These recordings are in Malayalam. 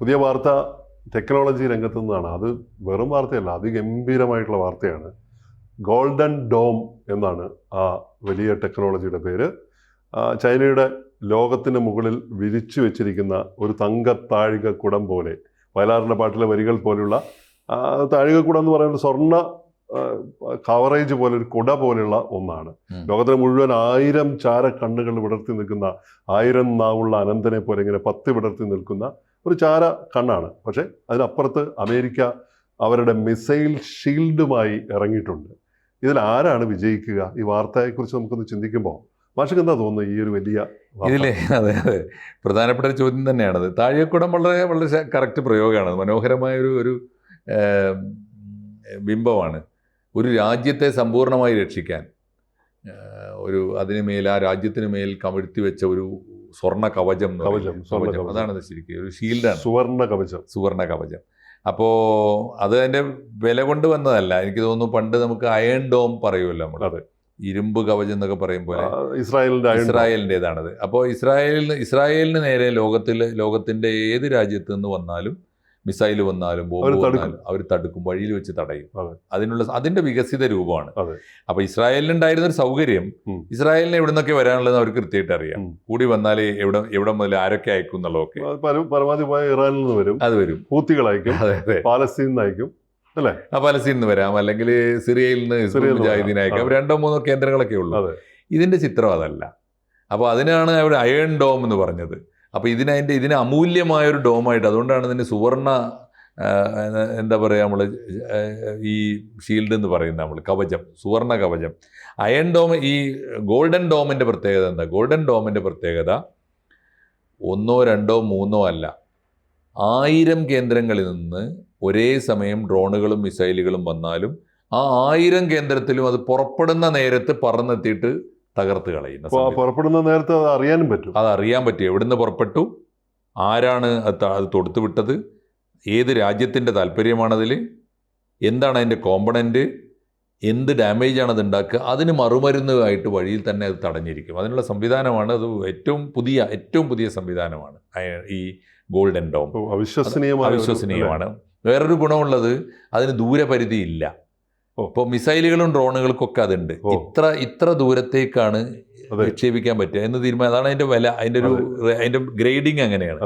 പുതിയ വാർത്ത ടെക്നോളജി രംഗത്തു നിന്നാണ്. അത് വെറും വാർത്തയല്ല അതിഗംഭീരമായിട്ടുള്ള വാർത്തയാണ്. ഗോൾഡൻ ഡോം എന്നാണ് ആ വലിയ ടെക്നോളജിയുടെ പേര്. ചൈനയുടെ ലോകത്തിന് മുകളിൽ വിരിച്ചു വെച്ചിരിക്കുന്ന ഒരു തങ്കത്താഴിക കുടം പോലെ വയലാറിന്റെ പാട്ടിലെ വരികൾ പോലെയുള്ള താഴിക കുടം എന്ന് പറയുന്നത് സ്വർണ കവറേജ് പോലെ ഒരു കുട പോലെയുള്ള ഒന്നാണ്. ലോകത്തിലെ മുഴുവൻ ആയിരം ചാര കണ്ണുകൾ വിടർത്തി നിൽക്കുന്ന ആയിരം നാവുള്ള അനന്തനെ പോലെ ഇങ്ങനെ പത്ത് വിടർത്തി നിൽക്കുന്ന ഒരു ചാര കണ്ണാണ്. പക്ഷേ അതിനപ്പുറത്ത് അമേരിക്ക അവരുടെ മിസൈൽ ഷീൽഡുമായി ഇറങ്ങിയിട്ടുണ്ട്. ഇതിൽ ആരാണ് വിജയിക്കുക? ഈ വാർത്തയെക്കുറിച്ച് നമുക്കൊന്ന് ചിന്തിക്കുമ്പോൾ മാഷക്ക് എന്താ തോന്നുന്നത് ഈ ഒരു വലിയ ഇതിലെ അതെ അതെ. പ്രധാനപ്പെട്ട ഒരു ചോദ്യം തന്നെയാണത്. താഴെക്കൂടം വളരെ വളരെ കറക്റ്റ് പ്രയോഗമാണ്. മനോഹരമായ ഒരു ഒരു ബിംബമാണ്. ഒരു രാജ്യത്തെ സമ്പൂർണമായി രക്ഷിക്കാൻ ഒരു അതിന് മേൽ ആ രാജ്യത്തിന് മേൽ കമിഴ്ത്തി വെച്ച ഒരു സ്വർണ കവചം കവചം, കവചം. അതാണ് ശരിക്കും. ഒരു ഷീൽഡാണ്. സുവർണ കവചം സുവർണ കവചം അപ്പോൾ അത് അതിന്റെ വില കൊണ്ട് വന്നതല്ല. എനിക്ക് തോന്നുന്നു പണ്ട് നമുക്ക് അയൺ ഡോം പറയുമല്ലോ നമ്മൾ. അതെ. ഇരുമ്പ് കവചം എന്നൊക്കെ പറയുമ്പോൾ ഡോം. ഇസ്രായേലിന്റെതാണത് അപ്പോൾ ഇസ്രായേലിന് ഇസ്രായേലിന് നേരെ ലോകത്തിൽ ലോകത്തിന്റെ ഏത് രാജ്യത്ത് നിന്ന് വന്നാലും മിസൈൽ വന്നാലും ബോംബ് വന്നാലും അവർ തടുക്കും വഴിയിൽ വെച്ച് തടയും. അതെ. അതിനുള്ള അതിന്റെ വികസിത രൂപമാണ്. അപ്പൊ ഇസ്രായേലിനുണ്ടായിരുന്ന ഒരു സൗകര്യം ഇസ്രായേലിനെ എവിടെ നിന്നൊക്കെ വരാനുള്ളത് അവർക്ക് കൃത്യമായിട്ട് അറിയാം. കൂടി വന്നാൽ എവിടെ എവിടെ മുതൽ ആരൊക്കെ അയക്കും എന്നുള്ളതൊക്കെ. പരമാവധി ഇറാനിൽ നിന്ന് വരും. അത് വരും. ഹൂത്തികളയക്കും അതെ അതെ. പാലസ്തീനിൽ നിന്ന് അയക്കും. ആ പലസ്തീനിൽ നിന്ന് വരാം. അല്ലെങ്കിൽ സിറിയയിൽ നിന്ന് മുജാഹിദീൻ അയക്കാം. രണ്ടോ മൂന്നോ കേന്ദ്രങ്ങളൊക്കെ ഉള്ളൂ. ഇതിന്റെ ചിത്രം അതല്ല. അപ്പോൾ അതിനാണ് അവർ അയൺ ഡോം എന്ന് പറഞ്ഞത്. അപ്പോൾ ഇതിനതിന്റെ ഇതിന് അമൂല്യമായൊരു ഡോമായിട്ട് അതുകൊണ്ടാണ് ഇതിന്റെ സുവർണ എന്താ പറയുക നമ്മൾ ഈ ഷീൽഡ് എന്ന് പറയുന്നത് നമ്മൾ കവചം സുവർണ കവചം. അയൺ ഡോം ഈ ഗോൾഡൻ ഡോമിന്റെ പ്രത്യേകത എന്താ? ഗോൾഡൻ ഡോമിന്റെ പ്രത്യേകത ഒന്നോ രണ്ടോ മൂന്നോ അല്ല. ആയിരം കേന്ദ്രങ്ങളിൽ നിന്ന് ഒരേ സമയം ഡ്രോണുകളും മിസൈലുകളും വന്നാലും ആ ആയിരം കേന്ദ്രത്തിലും അത് പുറപ്പെടുന്ന നേരത്ത് പറന്നെത്തിയിട്ട് തകർത്ത് കളയുന്ന. പുറപ്പെടുന്ന നേരത്തെ അത് അറിയാനും പറ്റും. അത് അറിയാൻ പറ്റും. എവിടുന്ന് പുറപ്പെട്ടു? ആരാണ് അത് തൊടുത്തു വിട്ടത്? ഏത് രാജ്യത്തിന്റെ താല്പര്യമാണതിൽ? എന്താണ് അതിന്റെ കോമ്പണന്റ് എന്ത് ഡാമേജാണ് അത് ഉണ്ടാക്കുക? അതിന് മറുമരുന്നായിട്ട് വഴിയിൽ തന്നെ അത് തടഞ്ഞിരിക്കും. അതിനുള്ള സംവിധാനമാണ് അത് ഏറ്റവും പുതിയ ഏറ്റവും പുതിയ സംവിധാനമാണ്. ഈ ഗോൾഡൻ ഡോം. അവിശ്വസനീയമാണ്. അവിശ്വസനീയമാണ് വേറൊരു ഗുണമുള്ളത് അതിന് ദൂരപരിധി ഇല്ല. ഓ. ഇപ്പോൾ മിസൈലുകളും ഡ്രോണുകൾക്കൊക്കെ അതുണ്ട്. ഇത്ര ഇത്ര ദൂരത്തേക്കാണ്. നിക്ഷേപിക്കാൻ പറ്റുക എന്ന് തീരുമാനം. അതാണ് അതിന്റെ വില അതിന്റെ ഒരു അതിന്റെ ഗ്രേഡിങ് അങ്ങനെയാണ്.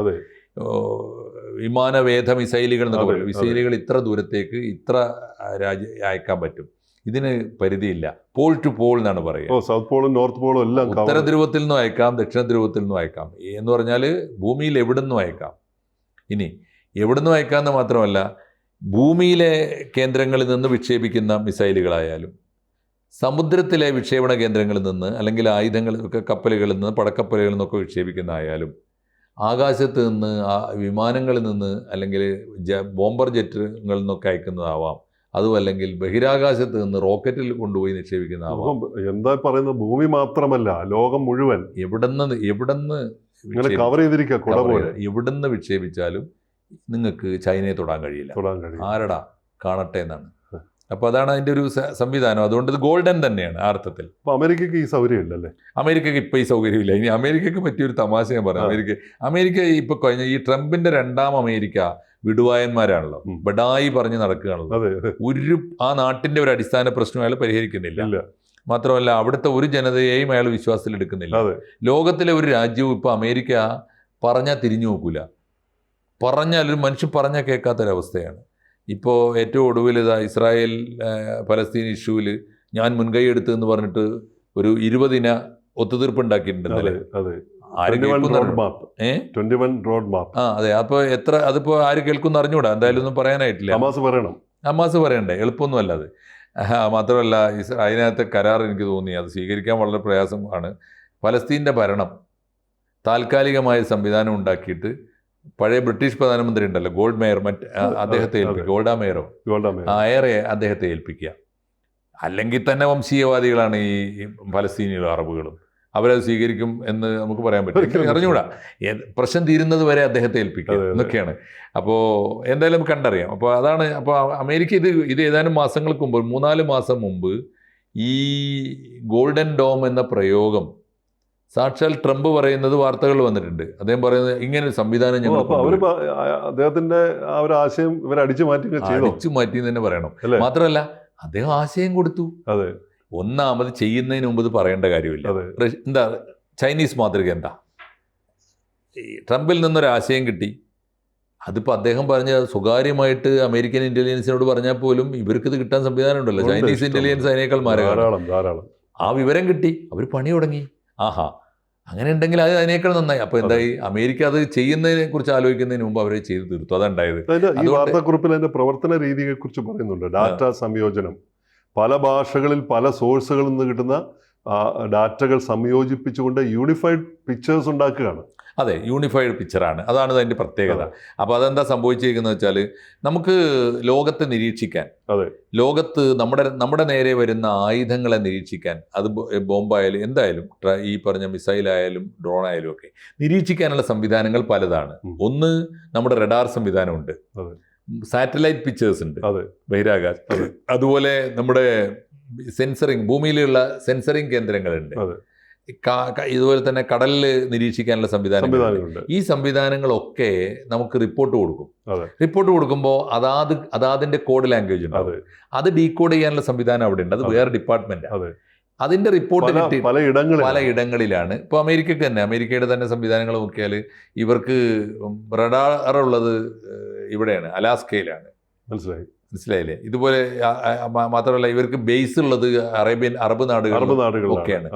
വിമാനവേധ മിസൈലുകൾ എന്നൊക്കെ പറയും. മിസൈലുകൾ ഇത്ര ദൂരത്തേക്ക് ഇത്ര രാജ്യ അയക്കാൻ പറ്റും. ഇതിന് പരിധിയില്ല. പോൾ ടു പോൾ എന്നാണ് പറയുക. ഓ സൗത്ത് പോളും നോർത്ത് പോളും എല്ലാം ഉത്തര ധ്രുവത്തിൽ നിന്നും അയക്കാം ദക്ഷിണ ധ്രുവത്തിൽ നിന്നും അയക്കാം. എന്ന് പറഞ്ഞാൽ ഭൂമിയിൽ എവിടെ നിന്നും അയക്കാം. ഇനി എവിടെ നിന്നും അയക്കാമെന്ന് മാത്രമല്ല ഭൂമിയിലെ കേന്ദ്രങ്ങളിൽ നിന്ന് വിക്ഷേപിക്കുന്ന മിസൈലുകളായാലും സമുദ്രത്തിലെ വിക്ഷേപണ കേന്ദ്രങ്ങളിൽ നിന്ന് അല്ലെങ്കിൽ ആയുധങ്ങൾ ഒക്കെ കപ്പലുകളിൽ നിന്ന് പടക്കപ്പലുകളിൽ നിന്നൊക്കെ വിക്ഷേപിക്കുന്ന ആയാലും ആകാശത്ത് നിന്ന് ആ വിമാനങ്ങളിൽ നിന്ന് അല്ലെങ്കിൽ ജ ബോംബർ ജെറ്റുകളിൽ നിന്നൊക്കെ അയക്കുന്നതാവാം. അതും അല്ലെങ്കിൽ ബഹിരാകാശത്ത് നിന്ന് റോക്കറ്റിൽ കൊണ്ടുപോയി നിക്ഷേപിക്കുന്നതാവാം. എന്താ പറയുന്നത്? ഭൂമി മാത്രമല്ല ലോകം മുഴുവൻ. എവിടെന്ന് എവിടെന്ന് എവിടെ നിന്ന് കവർ ചെയ്തിരിക്കുക എവിടുന്ന് വിക്ഷേപിച്ചാലും നിങ്ങൾക്ക് ചൈനയെ തൊടാൻ കഴിയില്ല. തൊടാൻ ആരടാ? കാണട്ടെ എന്നാണ്. അപ്പോൾ അതാണ് അതിന്റെ ഒരു സംവിധാനം. അതുകൊണ്ട് ഇത് ഗോൾഡൻ തന്നെയാണ് ആ അർത്ഥത്തിൽ അപ്പൊ അമേരിക്കക്ക് ഈ സൗകര്യം ഇല്ലല്ലേ? അമേരിക്കക്ക് ഇപ്പോൾ ഈ സൗകര്യമില്ല ഇനി അമേരിക്കക്ക് പറ്റിയൊരു തമാശ ഞാൻ പറയാം. അമേരിക്ക അമേരിക്ക ഇപ്പോൾ കഴിഞ്ഞ ഈ ട്രംപിന്റെ രണ്ടാം അമേരിക്ക വിടുവായന്മാരാണല്ലോ. ബഡായി പറഞ്ഞ് നടക്കുകയാണല്ലോ. ഒരു ആ നാട്ടിന്റെ ഒരു അടിസ്ഥാന പ്രശ്നം അയാൾ പരിഹരിക്കുന്നില്ല. മാത്രമല്ല അവിടുത്തെ ഒരു ജനതയെയും അയാൾ വിശ്വാസത്തിൽ എടുക്കുന്നില്ല ലോകത്തിലെ ഒരു രാജ്യവും ഇപ്പോൾ അമേരിക്ക പറഞ്ഞാൽ തിരിഞ്ഞു നോക്കൂല. പറഞ്ഞാൽ ഒരു മനുഷ്യൻ പറഞ്ഞാൽ കേൾക്കാത്തൊരവസ്ഥയാണ്. ഇപ്പോൾ ഏറ്റവും ഒടുവിൽ ഇതാ ഇസ്രായേൽ പലസ്തീൻ ഇഷ്യൂവിൽ ഞാൻ മുൻകൈ എടുത്തു എന്ന് പറഞ്ഞിട്ട് ഒരു ഇരുപതിന ഒത്തുതീർപ്പുണ്ടാക്കിയിട്ടുണ്ട് ആര് കേൾക്കുന്ന ആ അതെ. അപ്പോൾ എത്ര അതിപ്പോൾ ആര് കേൾക്കുന്ന അറിഞ്ഞൂടാ എന്തായാലും ഒന്നും പറയാനായിട്ടില്ല. ഹമാസ് പറയണം. ഹമാസ് പറയണ്ടേ? എളുപ്പമൊന്നുമല്ല അത്. മാത്രമല്ല അതിനകത്തെ കരാർ എനിക്ക് തോന്നി. അത് സ്വീകരിക്കാൻ വളരെ പ്രയാസമാണ്. ഫലസ്തീന്റെ ഭരണം താൽക്കാലികമായ സംവിധാനം ഉണ്ടാക്കിയിട്ട് പഴയ ബ്രിട്ടീഷ് പ്രധാനമന്ത്രി ഉണ്ടല്ലോ ഗോൾഡ് മേയർ മറ്റ് അദ്ദേഹത്തെ. ഏൽപ്പിക്കുക ഗോൾഡ മേയറോ? അയറെ അദ്ദേഹത്തെ ഏൽപ്പിക്കുക. അല്ലെങ്കിൽ തന്നെ വംശീയവാദികളാണ് ഈ ഫലസ്തീനികളും അറബുകളും. അവരത് സ്വീകരിക്കും എന്ന് നമുക്ക് പറയാൻ പറ്റും. അറിഞ്ഞുകൂടാ? പ്രശ്നം തീരുന്നത് വരെ അദ്ദേഹത്തെ ഏൽപ്പിക്കുക. എന്നൊക്കെയാണ്. അപ്പോൾ എന്തായാലും കണ്ടറിയാം. അപ്പോൾ അതാണ് അപ്പോൾ അമേരിക്ക ഇത് ഇത് ഏതാനും മാസങ്ങൾക്ക് മുമ്പ് മൂന്നാൽ മാസം മുമ്പ് ഈ ഗോൾഡൻ ഡോം എന്ന പ്രയോഗം സാക്ഷാൽ ട്രംപ് പറയുന്നത് വാർത്തകൾ വന്നിട്ടുണ്ട്. അദ്ദേഹം പറയുന്നത് ഇങ്ങനെ ഒരു സംവിധാനം ഞങ്ങൾ അദ്ദേഹത്തിന്റെ ആ ഒരു ആശയം ഇവർ അടിച്ചു മാറ്റി അടിച്ചു മാറ്റി എന്ന് തന്നെ പറയണം. മാത്രമല്ല അദ്ദേഹം ആശയം കൊടുത്തു. അതെ. ഒന്നാമത് ചെയ്യുന്നതിന് മുമ്പ് ഇത് പറയേണ്ട കാര്യമില്ല. എന്താ ചൈനീസ് മാതൃക എന്താ? ട്രംപിൽ നിന്നൊരു ആശയം കിട്ടി. അതിപ്പോൾ അദ്ദേഹം പറഞ്ഞ സ്വകാര്യമായിട്ട് അമേരിക്കൻ ഇന്റലിജൻസിനോട് പറഞ്ഞാൽ പോലും ഇവർക്ക് ഇത് കിട്ടാൻ സംവിധാനം ഉണ്ടല്ലോ ചൈനീസ്. ഇന്റലിജൻസ് അതിനേക്കാൾ ധാരാളം ആ വിവരം കിട്ടി. അവർ പണി തുടങ്ങി. ആഹാ. അങ്ങനെ ഉണ്ടെങ്കിൽ അത് അതിനേക്കാൾ നന്നായി. അപ്പോൾ എന്തായി? അമേരിക്ക അത് ചെയ്യുന്നതിനെ കുറിച്ച് ആലോചിക്കുന്നതിന് മുമ്പ് അവരെ ചെയ്തു തീർത്തു. അതുണ്ടായത് ഈ വാർത്താക്കുറിപ്പിൽ അതിന്റെ പ്രവർത്തന രീതിയെ കുറിച്ച് പറയുന്നുണ്ട്. ഡാറ്റ സംയോജനം. പല ഭാഷകളിൽ പല സോഴ്സുകളിൽ നിന്ന് കിട്ടുന്ന ഡാറ്റകൾ സംയോജിപ്പിച്ചുകൊണ്ട് യൂണിഫൈഡ് പിക്ചേഴ്സ് ഉണ്ടാക്കുകയാണ്. അതെ യൂണിഫൈഡ് പിക്ചറാണ്. അതാണ് അതിന്റെ പ്രത്യേകത. അപ്പോൾ അതെന്താ സംഭവിച്ചിരിക്കുന്നത് വെച്ചാൽ നമുക്ക് ലോകത്തെ നിരീക്ഷിക്കാൻ അതെ. ലോകത്ത് നമ്മുടെ നമ്മുടെ നേരെ വരുന്ന ആയുധങ്ങളെ നിരീക്ഷിക്കാൻ അത് ബോംബായാലും എന്തായാലും ഈ പറഞ്ഞ മിസൈലായാലും ഡ്രോൺ ആയാലും ഒക്കെ നിരീക്ഷിക്കാനുള്ള സംവിധാനങ്ങൾ പലതാണ്. ഒന്ന് നമ്മുടെ റഡാർ സംവിധാനമുണ്ട്. സാറ്റലൈറ്റ് പിക്ചേഴ്സ് ഉണ്ട്. അതെ. ബഹിരാകാശ്. അതുപോലെ നമ്മുടെ സെൻസറിങ് ഭൂമിയിലുള്ള സെൻസറിങ് കേന്ദ്രങ്ങളുണ്ട്. ഇതുപോലെ തന്നെ കടലിൽ നിരീക്ഷിക്കാനുള്ള സംവിധാനം ഈ സംവിധാനങ്ങളൊക്കെ നമുക്ക് റിപ്പോർട്ട് കൊടുക്കും. റിപ്പോർട്ട് കൊടുക്കുമ്പോൾ അതാത് അതാതിന്റെ കോഡ് ലാംഗ്വേജ് ഉണ്ട് അതെ. ഡീകോഡ് ചെയ്യാനുള്ള സംവിധാനം അവിടെ ഉണ്ട് അത്. വേറെ ഡിപ്പാർട്ട്മെന്റ്. അതെ. അതിന്റെ റിപ്പോർട്ട് പല കിട്ടി പല ഇടങ്ങളിലാണ്. ഇപ്പോൾ അമേരിക്കക്ക് തന്നെ അമേരിക്കയുടെ തന്നെ സംവിധാനങ്ങൾ നോക്കിയാൽ ഇവർക്ക് റഡാർ ഉള്ളത് ഇവിടെയാണ് അലാസ്കയിലാണ്. മനസ്സിലായി. മനസ്സിലായില്ലേ ഇതുപോലെ മാത്രമല്ല ഇവർക്ക് ബേസ് ഉള്ളത് അറേബ്യൻ അറബ് നാടുകൾ അറബ് നാടുകൾ ഒക്കെയാണ്.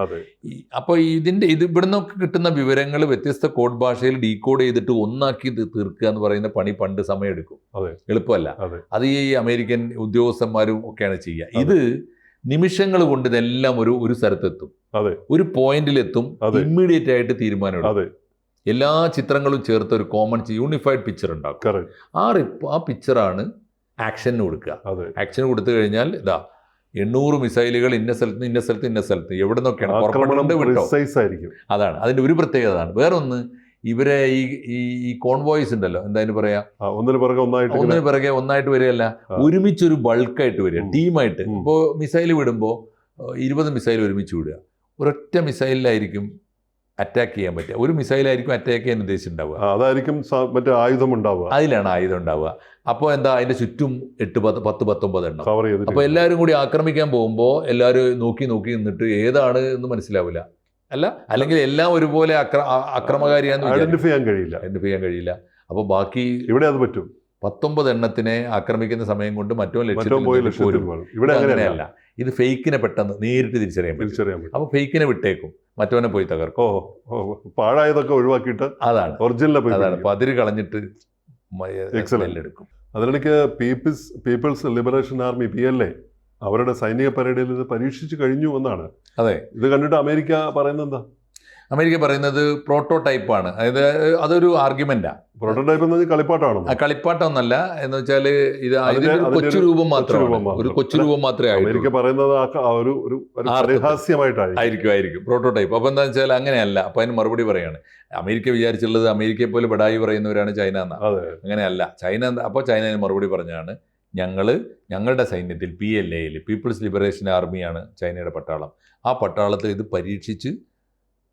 അപ്പോൾ ഇതിന്റെ ഇത് ഇവിടെ നിന്നൊക്കെ കിട്ടുന്ന വിവരങ്ങൾ വ്യത്യസ്ത കോഡ് ഭാഷയിൽ ഡീകോഡ് ചെയ്തിട്ട് ഒന്നാക്കി തീർക്കുക എന്ന് പറയുന്ന പണി പണ്ട് സമയമെടുക്കും. എളുപ്പമല്ല അതെ. ഈ അമേരിക്കൻ ഉദ്യോഗസ്ഥന്മാരും ഒക്കെയാണ് ചെയ്യുക. ഇത് നിമിഷങ്ങൾ കൊണ്ട് ഇതെല്ലാം ഒരു ഒരു സ്ഥലത്തെത്തും. ഒരു പോയിന്റിലെത്തും. ഇമ്മീഡിയറ്റ് ആയിട്ട് തീരുമാനം അതെ എല്ലാ ചിത്രങ്ങളും ചേർത്ത് ഒരു കോമൺ യൂണിഫൈഡ് പിക്ചർ ഉണ്ടാക്കും ആ റിപ്പ് ആ പിക്ചറാണ് ആക്ഷന് കൊടുക്കുക. ആക്ഷന് ആക്ഷൻ കൊടുത്തു കഴിഞ്ഞാൽ ഇതാ എണ്ണൂറ് മിസൈലുകൾ ഇന്ന സ്ഥലത്ത് ഇന്ന സ്ഥലത്ത് ഇന്ന സ്ഥലത്ത് എവിടെ നിന്നൊക്കെയാണ് അതാണ്. അതിന്റെ ഒരു പ്രത്യേകത അതാണ്. വേറൊന്ന് ഇവരെ ഈ ഈ കോൺവോയ്സ് ഉണ്ടല്ലോ എന്താ പറയാ? ഒന്നിന് പിറകെ ഒന്നായിട്ട് ഒന്നിന് പിറകെ ഒന്നായിട്ട് വരികയല്ല. ഒരുമിച്ചൊരു ബൾക്കായിട്ട് വരിക ടീമായിട്ട് ഇപ്പോൾ മിസൈൽ വിടുമ്പോൾ ഇരുപത് മിസൈൽ ഒരുമിച്ച് വിടുക. ഒരൊറ്റ മിസൈലിലായിരിക്കും അറ്റാക്ക് ചെയ്യാൻ പറ്റുക. ഒരു മിസൈലായിരിക്കും അറ്റാക്ക് ചെയ്യാൻ ഉദ്ദേശിച്ചിട്ടുണ്ടാവുക. അതായിരിക്കും മറ്റേ ആയുധം ഉണ്ടാവുക അതിലാണ് ആയുധം ഉണ്ടാവുക അപ്പോൾ എന്താ അതിന്റെ ചുറ്റും എട്ട് പത്ത് പത്ത് പത്തൊമ്പത് എണ്ണം. അപ്പോൾ എല്ലാവരും കൂടി ആക്രമിക്കാൻ പോകുമ്പോൾ എല്ലാവരും നോക്കി നോക്കി നിന്നിട്ട് ഏതാണ് എന്ന് മനസ്സിലാവില്ല. അല്ല അല്ലെങ്കിൽ എല്ലാം ഒരുപോലെ അക്ര അക്രമകാരിയാണെന്ന്. ഐഡന്റിഫൈ ചെയ്യാൻ കഴിയില്ല. ഐഡന്റിഫൈ ചെയ്യാൻ കഴിയില്ല. അപ്പോൾ ബാക്കി ഇവിടെ അത് പറ്റും. പത്തൊമ്പത് എണ്ണത്തിനെ ആക്രമിക്കുന്ന സമയം കൊണ്ട് മറ്റോ ലക്ഷ്യം ലക്ഷ്യത്തിൽ പോരും. ഇവിടെ അങ്ങനെയല്ല. ഇത് ഫേക്കിനെ പെട്ടെന്ന് നേരിട്ട് തിരിച്ചറിയാൻ പറ്റും. അപ്പോൾ ഫേക്കിനെ വിട്ടേക്കും. മറ്റവനെ പോയി തകർക്കും. ഓ പാഴായതൊക്കെ ഒഴിവാക്കിയിട്ട് അതാണ്. ഒറിജിനലിലെ പോയി അതാണ്. പതിര് കളഞ്ഞിട്ട് എടുക്കും അതിനിടയ്ക്ക് people's people's liberation army P L A അവരുടെ സൈനിക പരേഡിൽ ഇത് പരീക്ഷിച്ചു കഴിഞ്ഞു എന്നാണ്. അതെ. ഇത് കണ്ടിട്ട് അമേരിക്ക പറയുന്നത് എന്താ? അമേരിക്ക പറയുന്നത് പ്രോട്ടോടൈപ്പാണ് അതായത് അതൊരു ആർഗ്യുമെന്റാണ് പ്രോട്ടോടൈപ്പ് എന്ന് പറഞ്ഞാൽ കളിപ്പാട്ടാണോ ആ കളിപ്പാട്ടമൊന്നല്ല എന്ന് വെച്ചാൽ ഇത് കൊച്ചു രൂപം മാത്രമാണ്. ഒരു കൊച്ചു രൂപം മാത്രമേ അമേരിക്ക പറയുന്നത് ഒരു ഒരു ആയിരിക്കും ആയിരിക്കും. പ്രോട്ടോടൈപ്പ് അപ്പോൾ എന്താ വെച്ചാൽ അങ്ങനെയല്ല. അപ്പോൾ അതിന് മറുപടി പറയാണ്. അമേരിക്ക വിചാരിച്ചുള്ളത് അമേരിക്കയെ പോലെ ബഡായി പറയുന്നവരാണ് ചൈന എന്നാ. അങ്ങനെയല്ല. ചൈന അപ്പൊ അപ്പോൾ ചൈന മറുപടി പറഞ്ഞാണ് ഞങ്ങൾ ഞങ്ങളുടെ സൈന്യത്തിൽ പി എൽ എയിൽ പീപ്പിൾസ് ലിബറേഷൻ ആർമിയാണ് ചൈനയുടെ പട്ടാളം. ആ പട്ടാളത്തിൽ ഇത് പരീക്ഷിച്ച്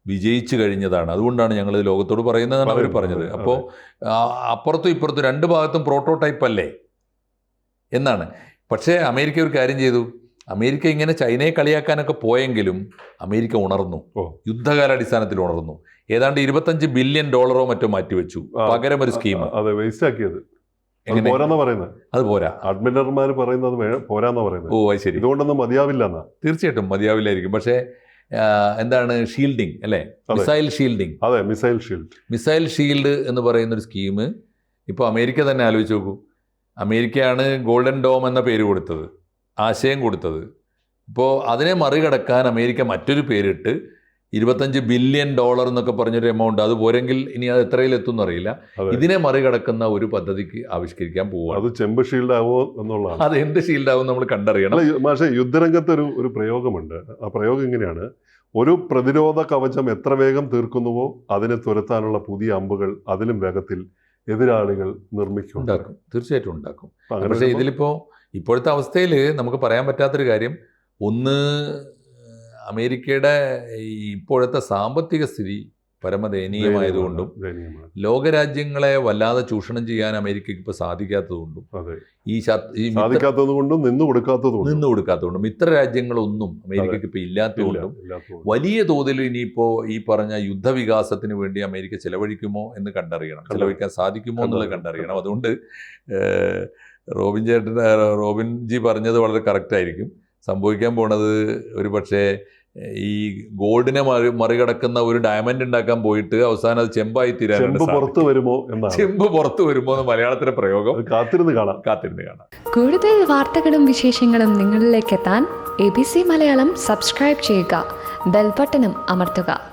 വിജയിച്ചു കഴിഞ്ഞതാണ്. അതുകൊണ്ടാണ് ഞങ്ങൾ ലോകത്തോട് പറയുന്നതെന്നാണ് അവർ പറഞ്ഞത്. അപ്പോൾ അപ്പുറത്തും ഇപ്പുറത്തും രണ്ട് ഭാഗത്തും പ്രോട്ടോടൈപ്പ് അല്ലേ? എന്നാണ്. പക്ഷേ അമേരിക്ക ഒരു കാര്യം ചെയ്തു. അമേരിക്ക ഇങ്ങനെ ചൈനയെ കളിയാക്കാനൊക്കെ പോയെങ്കിലും അമേരിക്ക ഉണർന്നു. യുദ്ധകാലാടിസ്ഥാനത്തിൽ ഉണർന്നു. ഏതാണ്ട് ഇരുപത്തഞ്ച് ബില്യൺ ഡോളറോ മറ്റോ മാറ്റിവെച്ചു. പകരം ഒരു സ്കീം അതെ വേസ്റ്റ് ആക്കിയത് അത് പറയുന്നത്. അത് പോരാ. അഡ്മിനർമാർ പറയുന്നത് പറയുന്നത്. ഓ അത് ശരി. ഇതുകൊണ്ടൊന്നും മതിയാവില്ല തീർച്ചയായിട്ടും മതിയാവില്ലായിരിക്കും. പക്ഷേ എന്താണ് ഷീൽഡിംഗ് അല്ലേ? മിസൈൽ ഷീൽഡിംഗ് അതെ മിസൈൽ ഷീൽഡ് മിസൈൽ ഷീൽഡ് എന്ന് പറയുന്ന ഒരു സ്കീം ഇപ്പോൾ അമേരിക്ക തന്നെ ആലോചിച്ച് നോക്കൂ. അമേരിക്കയാണ് ഗോൾഡൻ ഡോം എന്ന പേര് കൊടുത്തത് ആശയം കൊടുത്തത്. ഇപ്പോൾ അതിനെ മറികടക്കാൻ അമേരിക്ക മറ്റൊരു പേരിട്ട് ഇരുപത്തഞ്ച് ബില്യൺ ഡോളർ എന്നൊക്കെ പറഞ്ഞൊരു എമൗണ്ട് അത് പോരെങ്കിൽ ഇനി അത് എത്രയിലെത്തും എന്നറിയില്ല ഇതിനെ മറികടക്കുന്ന ഒരു പദ്ധതിക്ക് ആവിഷ്കരിക്കാൻ പോവുകയാണ് അത് ചെമ്പ് ഷീൽഡ് ആവോ എന്നുള്ളതാണ്. അത് എന്ത് ഷീൽഡ് ആവും നമ്മൾ കണ്ടറിയണം. പക്ഷേ യുദ്ധരംഗത്ത് ഒരു ഒരു പ്രയോഗമുണ്ട്. ആ പ്രയോഗം ഇങ്ങനെയാണ്. ഒരു പ്രതിരോധ കവചം എത്ര വേഗം തീർക്കുന്നുവോ അതിനെ തുരത്താനുള്ള പുതിയ അമ്പുകൾ അതിലും വേഗത്തിൽ എതിരാളികൾ നിർമ്മിക്കും. ഉണ്ടാക്കും. തീർച്ചയായിട്ടും ഉണ്ടാക്കും. പക്ഷേ ഇതിലിപ്പോൾ ഇപ്പോഴത്തെ അവസ്ഥയിൽ നമുക്ക് പറയാൻ പറ്റാത്തൊരു കാര്യം. ഒന്ന് അമേരിക്കയുടെ ഇപ്പോഴത്തെ സാമ്പത്തിക സ്ഥിതി പരമദയനീയമായതുകൊണ്ടും ലോകരാജ്യങ്ങളെ വല്ലാതെ ചൂഷണം ചെയ്യാൻ അമേരിക്കയ്ക്ക് ഇപ്പോൾ സാധിക്കാത്തതുകൊണ്ടും ഈ സാധിക്കാത്തതുകൊണ്ടും നിന്ന് കൊടുക്കാത്തതുകൊണ്ടും. നിന്ന് കൊടുക്കാത്തതുകൊണ്ടും ഇത്ര രാജ്യങ്ങളൊന്നും അമേരിക്കയ്ക്ക് ഇപ്പോൾ ഇല്ലാത്തതുകൊണ്ടും. വലിയ തോതിൽ ഇനിയിപ്പോ ഈ പറഞ്ഞ യുദ്ധവികാസത്തിന് വേണ്ടി അമേരിക്ക ചെലവഴിക്കുമോ എന്ന് കണ്ടറിയണം. ചെലവഴിക്കാൻ സാധിക്കുമോ എന്നുള്ളത് കണ്ടറിയണം. അതുകൊണ്ട് റോബിൻ ചേട്ടൻ റോബിൻ ജി പറഞ്ഞത് വളരെ കറക്റ്റായിരിക്കും. സംഭവിക്കാൻ പോണത് ഒരു പക്ഷേ ഈ ഗോൾഡിനെ മറി മറികടക്കുന്ന ഒരു ഡയമണ്ട് ഉണ്ടാക്കാൻ പോയിട്ട് അവസാനം അത് ചെമ്പായി തീരാൻ. പുറത്തു വരുമോ എന്നാണ്. ചെമ്പ് പുറത്തു വരുമോ എന്ന് മലയാളത്തിലെ പ്രയോഗം കാത്തിരുന്ന് കാണാം. കാത്തിരുന്ന് കാണാം. കൂടുതൽ വാർത്തകളും വിശേഷങ്ങളും നിങ്ങളിലേക്ക് എത്താൻ A B C Malayalam subscribe ചെയ്യുക. ബെൽബട്ടനും അമർത്തുക.